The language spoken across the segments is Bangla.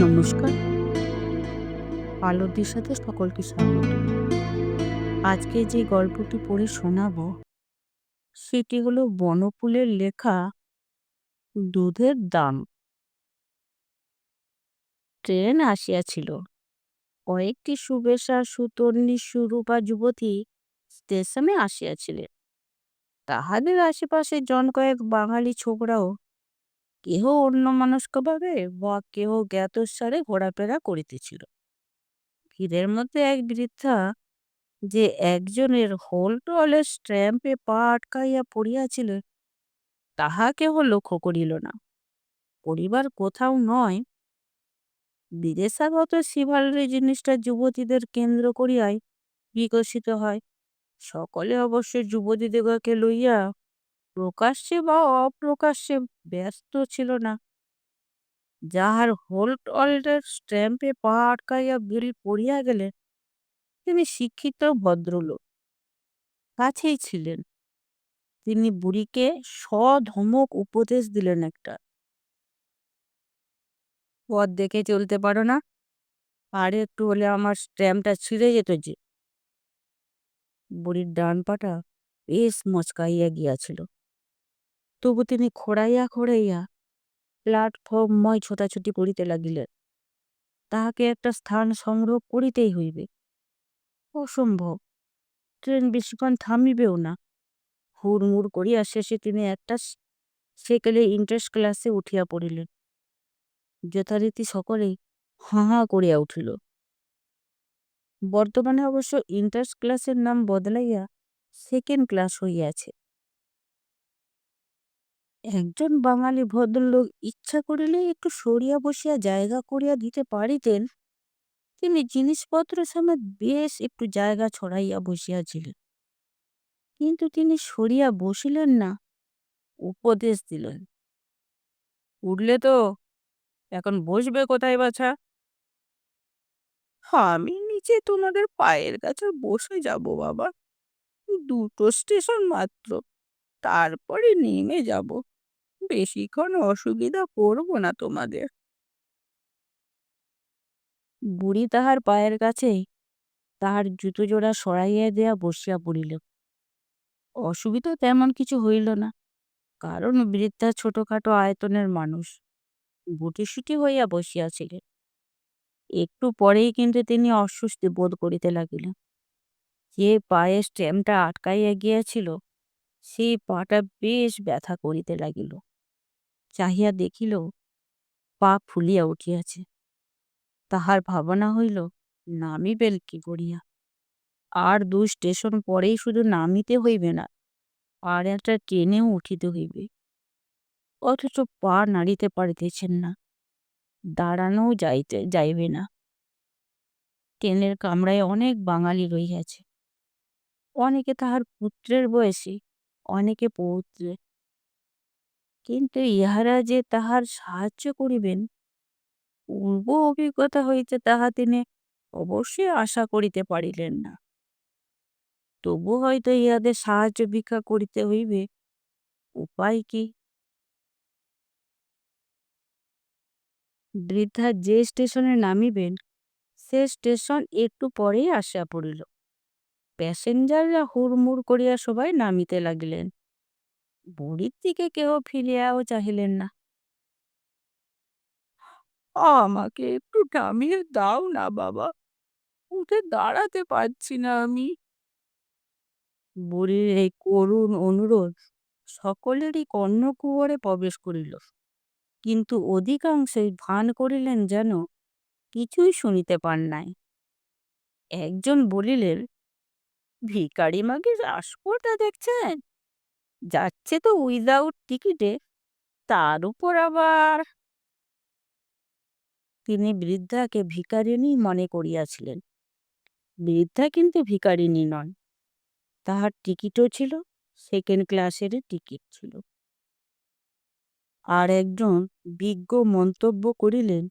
নমস্কার। পালতির সাথে সকলকে স্বাগত। আজকে যে গল্পটি পড়ে শোনাবো, সেটি হলো বনফুলের লেখা দুধের দাম। ট্রেন আসিয়াছিল। কয়েকটি সুবেশা সুতর্ণী সুরূপা যুবতী স্টেশনে আসিয়াছিলেন। তাহাদের আশেপাশে জন কয়েক বাঙালি ছোকরাও কেহ অন্য অন্যমনস্কভাবে বা কেহ জ্ঞাতসারে ঘোরাফেরা করিতেছিল। ভিড়ের মধ্যে এক বৃদ্ধা যে একজনের হোল হোলটলের স্ট্যাম্পে পা আটকাইয়া পড়িয়াছিল, তাহা কেহ লক্ষ্য করিল না। পরিবার কোথাও নয়। বিদেশাগত শিভালরি জিনিসটা যুবতীদের কেন্দ্র করিয়াই বিকশিত হয়। সকলে অবশ্য যুবতীদিগকে লইয়া প্রকাশ্যে বা অপ্রকাশ্যে ব্যস্ত ছিল না। যাহার হোল্ট অলডের স্ট্যাম্পে পা আটকাইয়া বিল পড়িয়া গেলে তিনি শিক্ষিত ভদ্রলোক। কাছেই ছিলেন। তিনি বুড়িকে সধমক উপদেশ দিলেন একটা। পথ দেখে চলতে পারো না। আর একটু হলে আমার স্ট্যাম্পটা ছিঁড়ে যেত যে। বুড়ির ডান পাটা বেশ মচকাইয়া গিয়াছিল। তবু তিনি খোড়াইয়া খোড়াইয়া প্ল্যাটফর্মময় ছোটাছুটি করিতে লাগিলেন। তাহাকে একটা স্থান সংগ্রহ করিতেই হইবে। অসম্ভব। ট্রেন বেশিক্ষণ থামিবেও না। হুড়মুড় করিয়া শেষে তিনি একটা সেকেলে ইন্টারেস্ট ক্লাসে উঠিয়া পড়িলেন। যথারীতি সকলেই হাঁ হাঁ করিয়া উঠিল। বর্তমানে অবশ্য ইন্টারেস্ট ক্লাসের নাম বদলাইয়া সেকেন্ড ক্লাস হইয়াছে। একজন বাঙালি ভদ্রলোক ইচ্ছা করিলে একটু সরিয়া বসিয়া জায়গা করিয়া দিতে পারিতেন, তিনি জিনিসপত্র সমেত বেশ একটু জায়গা ছড়াইয়া বসিয়াছিলেন। কিন্তু তিনি সরিয়া বসিলেন না, উপদেশ দিলেন, উঠলে তো, এখন বসবে কোথায় বাছা? আমি নিচে তোমাদের পায়ের কাছে বসে যাব বাবা, দুটো স্টেশন মাত্র, তারপরে নেমে যাব। বেশিক্ষণ অসুবিধা করব না তোমাদের। বুড়ি তাহার পায়ের কাছেই তাহার জুতো জোড়া সরাইয়া দেয়া বসিয়া পড়িল। অসুবিধা তেমন কিছু হইল না, কারণ বৃদ্ধা ছোটখাটো আয়তনের মানুষ গুটিসুটি হইয়া বসিয়াছিলেন। একটু পরেই কিন্তু তিনি অস্বস্তি বোধ করিতে লাগিলেন। যে পায়ে স্ট্যাম্পটা আটকাইয়া গিয়াছিল, সেই পাটা বেশ ব্যথা করিতে লাগিল। চাহিয়া দেখিল, পা ফুলিয়া উঠিয়াছে। তাহার ভাবনা হইল, নামিবেল কি করিয়া? আর দু স্টেশন পরেই শুধু নামিতে হইবে না, আর একটা ট্রেনেও উঠিতে হইবে। অথচ পা নাড়িতে পারিতেছেন না, দাঁড়ানোও যাইতে, যাইবে না। ট্রেনের কামরায় অনেক বাঙালি রহিয়াছে। অনেকে তাহার পুত্রের বয়সী, অনেকে পৌত্রে কিন্তু ইহারা যে তাহার সাহায্য করিবেন, পূর্ব অভিজ্ঞতা হইতে তাহা তিনি অবশ্যই আশা করিতে পারিলেন না। তবু হয়তো ইহাদের সাহায্য ভিক্ষা করিতে হইবে, উপায় কি? বৃদ্ধা যে স্টেশনে নামিবেন, সে স্টেশন একটু পরেই আসিয়া পড়িল। প্যাসেঞ্জাররা হুড়মুড় করিয়া সবাই নামিতে লাগিলেন। বুড়ির দিকে কেহ ফিরিয়াও চাহিলেন না। আমাকে একটু নামিয়ে দাও না বাবা। উঠে দাঁড়াতে পারছি না আমি। বুড়ির এই করুণ অনুরোধ সকলেরই কর্ণকুহরে প্রবেশ করিল। কিন্তু অধিকাংশই ভান করিলেন যেন কিছুই শুনিতে পান নাই। একজন বলিলেন ভিকারি মাকে রাসপোর্টটা দেখছেন? যাচ্ছে তো উইদাউট টিকিটে তার উপর আবার তিনি বৃদ্ধাকে ভিকারিণী মনে করিয়াছিলেন। বৃদ্ধা কিন্তু ভিকারিণী নন। তাহার টিকিটও ছিল সেকেন্ড ক্লাসের টিকিট ছিল। আর একজন বিজ্ঞ মন্তব্য করিলেন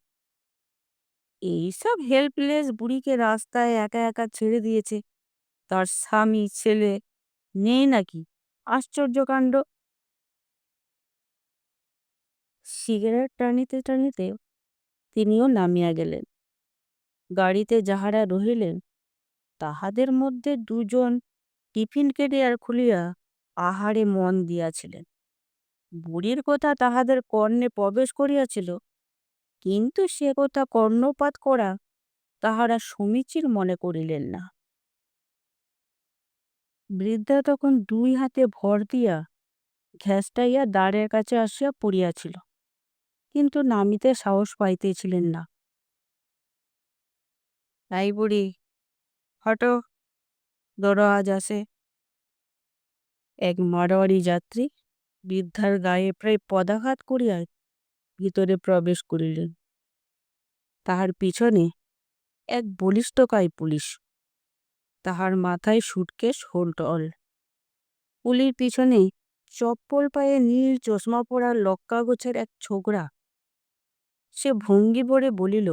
এইসব হেল্পলেস বুড়িকে রাস্তায় একা একা ছেড়ে দিয়েছে। তার স্বামী, ছেলে নেই নাকি? আশ্চর্য কাণ্ড। সিগারেট টানিতে টানিতে তিনিও নামিয়া গেলেন। গাড়িতে যাহারা রহিলেন, তাহাদের মধ্যে দুজন টিফিন কেরিয়ার খুলিয়া আহারে মন দিয়াছিলেন। বুড়ির কথা তাহাদের কর্ণে প্রবেশ করিয়াছিল, কিন্তু সে কথা কর্ণপাত করা তাহারা সমীচীর মনে করিলেন না। বৃদ্ধা তখন দুই হাতে ভর দিয়া ঘ্যাসটাইয়া দ্বারের কাছে আসিয়া পড়িয়াছিল কিন্তু নামিতে সাহস পাইতেছিলেন না। তাই বুড়ি, হটো দরওয়াজ আসে এক মারোয়ারি যাত্রী বৃদ্ধার গায়ে প্রায় পদাঘাত করিয়া ভিতরে প্রবেশ করিলেন। তাহার পিছনে এক বলিষ্ঠকায় পুলিশ তাহার মাথায় সুটকেস হোলটল। পুলির পিছনে চপ্পল পায়ে নীল চশমা পরা লক্কা গোছের এক ছোকরা। সে ভঙ্গি ভরে বলিল,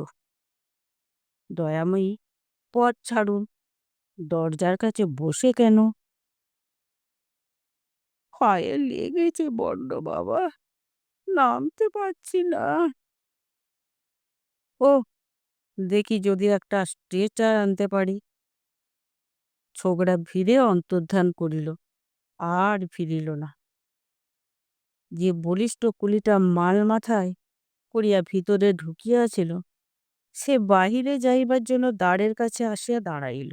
দয়াময়ী, পথ ছাড়ুন। দরজার কাছে বসে কেন? পায়ে লেগেছে বড্ড বাবা, নামতে পারছি না। ও দেখি যদি একটা স্ট্রেচার আনতে পারি। ছোকরা ভিড়ে অন্তর্ধান করিল আর ফিরিল না যে বলিষ্ঠ কুলিটা মাল মাথায় করিয়া ভিতরে ঢুকিয়াছিল সে বাহিরে যাইবার জন্য দ্বারের কাছে আসিয়া দাঁড়াইল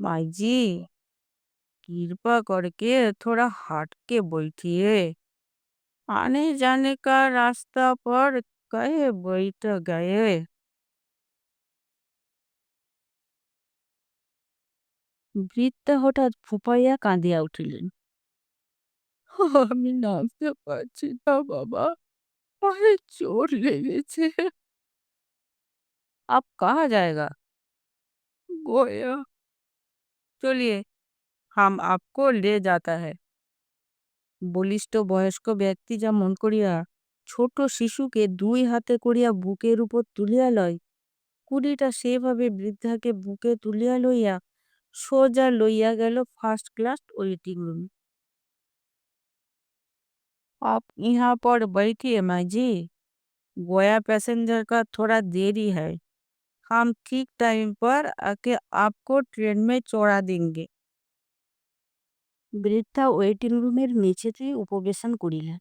माई कृपा करके थोड़ा हट के बैठिए आने जाने का रास्ता पर कहे बैठ गए বৃদ্ধা হঠাৎ ফুপাইয়া কাঁদিয়া উঠিলেন আমি নামতে পারছি না বাবা পায়ে চোট লেগেছে আপ কাহা जाएगा गोया চলিয়ে হাম আপকো লে যাতা হ্যায় বলিষ্ঠ বয়স্ক ব্যক্তি যেমন করিয়া ছোট শিশুকে দুই হাতে করিয়া বুকের উপর তুলিয়া লয় কুড়িটা সেভাবে বৃদ্ধাকে বুকে তুলিয়া লইয়া সোজা লইয়া গেল ফার্স্ট ক্লাস ওয়েটিং রুম आप यहाँ पर बैठिए माँ जी गोया पैसेंजर का थोड़ा देरी है हम ठीक टाइम पर आके आपको ट्रेन में चढ़ा देंगे বৃদ্ধা ওয়েটিং রুমের মেঝেতেই উপবেশন করিলেন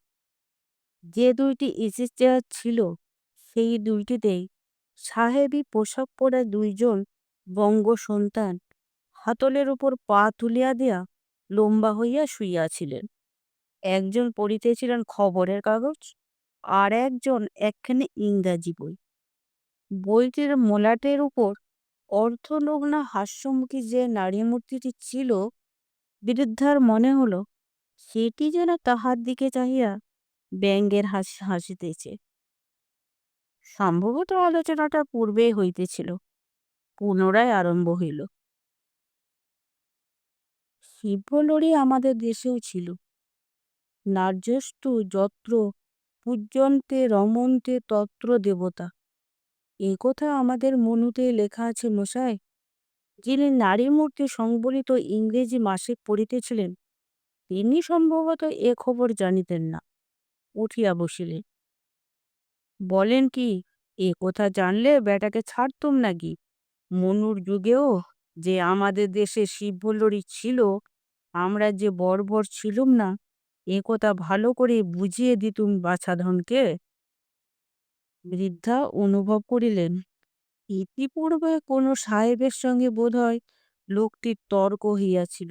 যে দুইটি ইসি চেয়ার ছিল সেই দুইটিতেই সাহেবী পোশাক পরা দুইজন বঙ্গ সন্তান হাতলের উপর পা তুলিয়া দিয়া লম্বা হইয়া শুইয়াছিলেন একজন পড়িতেছিলেন খবরের কাগজ আর একজন একখানি ইংরাজি বই। বইটির মোলাটের উপর অর্থলগ্না হাস্যমুখী যে নারী মূর্তিটি ছিল, বৃদ্ধার মনে হলো, সেটি যেন তাহার দিকে চাহিয়া ব্যঙ্গের হাসি হাসিতেছে। সম্ভবত আলোচনাটা পূর্বেই হইতেছিল, পুনরায় আরম্ভ হইল। শিবলরি আমাদের দেশেও ছিল। নার্যস্তু যত্র, পূজ্যন্তে রমন্তে তত্র দেবতা। এ কথা আমাদের মনুতে লেখা আছে মশাই যিনি নারী মূর্তি সংবলিত ইংরেজি মাসিক পড়িতেছিলেন, তিনি সম্ভবত এ খবর জানিতেন না, উঠিয়া বসিলেন বলেন কি, এ কথা জানলে বেটাকে ছাড়তুম নাকি? মনুর যুগেও যে আমাদের দেশে শিবভল্লরী ছিল, আমরা যে বর্বর ছিলুম না, এ কথা ভালো করে বুঝিয়ে দিতুম বাছাধনকে? বৃদ্ধা অনুভব করিলেন, ইতিপূর্বে কোনো সাহেবের সঙ্গে বোধহয় লোকটির তর্ক হইয়াছিল।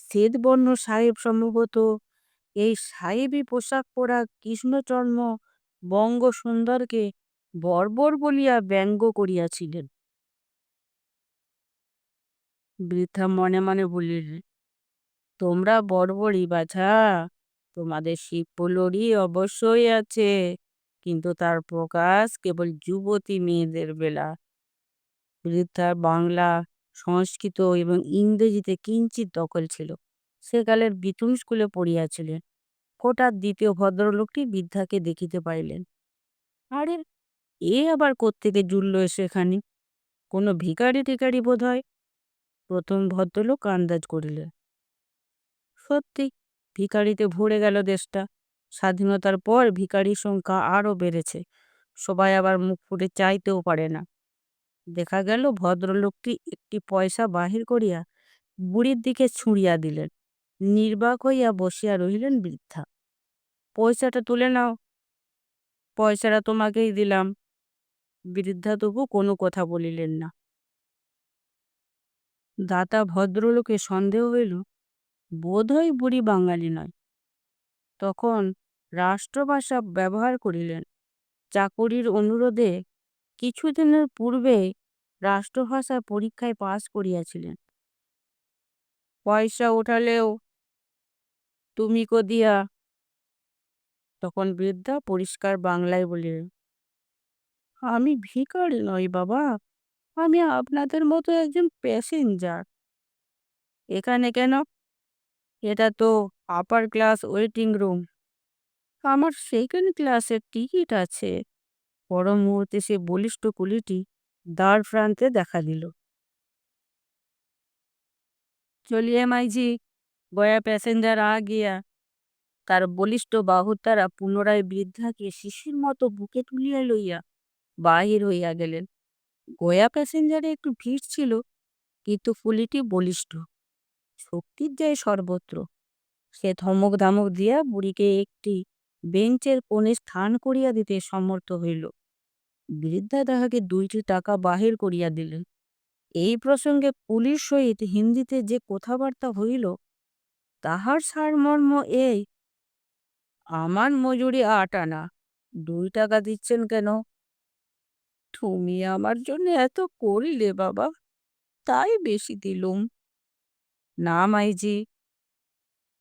শ্বেতবর্ণ সাহেব সম্ভবত এই সাহেবী পোশাক পরা কৃষ্ণচর্ম বঙ্গ সুন্দরকে বর্বর বলিয়া ব্যঙ্গ করিয়াছিলেন। বৃদ্ধা মনে মনে বলিলেন তোমরা বর্বরই বাছা, তোমাদের শিবপুলরি অবশ্যই আছে, কিন্তু তার প্রকাশ কেবল যুবতী মেয়েদের বেলা। বৃদ্ধার বাংলা, সংস্কৃত এবং ইংরেজিতে কিঞ্চিত দখল ছিল। সেকালের বিতুম স্কুলে পড়িয়াছিলেন। হঠাৎ দ্বিতীয় ভদ্রলোকটি বৃদ্ধাকে দেখিতে পাইলেন। আরে, এ আবার কোত্থেকে জুড়ল এসে এখানে কোনো ভিকারি টিকারি বোধ হয় প্রথম ভদ্রলোক আন্দাজ করিলেন। সত্যি, ভিখারিতে ভরে গেল দেশটা। স্বাধীনতার পর ভিখারির সংখ্যা আরও বেড়েছে। সবাই আবার মুখ ফুটে চাইতেও পারে না। দেখা গেল ভদ্রলোকটি একটি পয়সা বাহির করিয়া বুড়ির দিকে ছুঁড়িয়া দিলেন। নির্বাক হইয়া বসিয়া রহিলেন বৃদ্ধা। পয়সাটা তুলে নাও। পয়সাটা তোমাকেই দিলাম। বৃদ্ধা তবু কোনো কথা বলিলেন না। দাতা ভদ্রলোকে সন্দেহ হইল, বোধহয় বুড়ি বাঙালি নয়। তখন রাষ্ট্রভাষা ব্যবহার করিলেন। চাকরির অনুরোধে কিছুদিনের পূর্বে রাষ্ট্রভাষা পরীক্ষায় পাশ করিয়াছিলেন। পয়সা উঠালেও তুমি কদিয়া? তখন বৃদ্ধা পরিষ্কার বাংলায় বলিলেন, আমি ভিখারি নই বাবা। আমি আপনাদের মতো একজন প্যাসেঞ্জার এখানে কেন? এটা তো আপার ক্লাস ওয়েটিং রুম আমার সেকেন্ড ক্লাসের টিকিট আছে। পর মুহূর্তে সে বলিষ্ঠ কুলিটি দ্বার প্রান্তে দেখা দিল। চলিয়ে মাইজি, গয়া প্যাসেঞ্জার আ গিয়া। তার বলিষ্ঠ বাহুর দ্বারা পুনরায় বৃদ্ধাকে শিশির মতো বুকে তুলিয়া লইয়া বাহির হইয়া গেলেন। গয়া প্যাসেঞ্জারে একটু ভিড় ছিল, কিন্তু ফুলিটি বলিষ্ঠ। শক্তির যায় সর্বত্র। সে ধমক ধামক দিয়া বুড়িকে একটি বেঞ্চের কোণে স্থান করিয়া দিতে সমর্থ হইল। বৃদ্ধা তাহাকে দুইটি টাকা বাহির করিয়া দিলেন। এই প্রসঙ্গে পুলিশ সহিত হিন্দিতে যে কথাবার্তা হইল, তাহার সারমর্ম এই, আমার মজুরি আট আনা, দুই টাকা দিচ্ছেন কেন? তুমি আমার জন্য এত করিলে বাবা, তাই বেশি দিলুম। না মাইজি,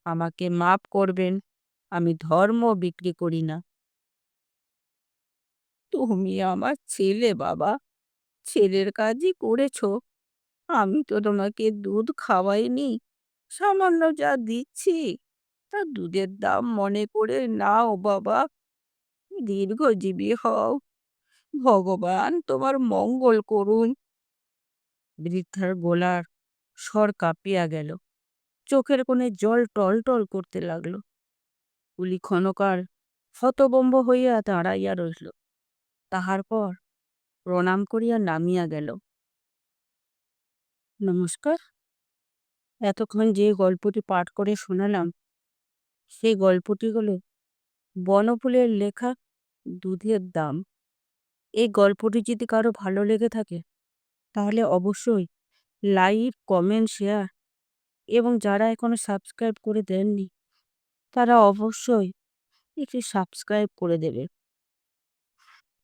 আমাকে মাপ করবেন, আমি ধর্ম বিক্রি করি না। তুমি আমার ছেলে বাবা, ছেলের কাজই করেছ, আমি তো তোমাকে দুধ খাওয়াইনি, সামান্য যা দিচ্ছি, তা দুধের দাম মনে করে নাও বাবা, দীর্ঘজীবী হও। ভগবান তোমার মঙ্গল করুন। বৃদ্ধার গোলার স্বর কাঁপিয়া গেল। চোখের কোণে জল টল টল করতে লাগল। কুলি ক্ষণকার হতবম্ব হইয়া দাঁড়াইয়া রহিল তাহার পর প্রণাম করিয়া নামিয়া গেল। নমস্কার। এতক্ষণ যে গল্পটি পাঠ করে শোনালাম, সেই গল্পটি হলো বনফুলের লেখা দুধের দাম। এই গল্পটি যদি কারও ভালো লেগে থাকে, তাহলে অবশ্যই লাইক, কমেন্ট, শেয়ার এবং যারা এখনও সাবস্ক্রাইব করে দেননি, তারা অবশ্যই একটি সাবস্ক্রাইব করে দেবে।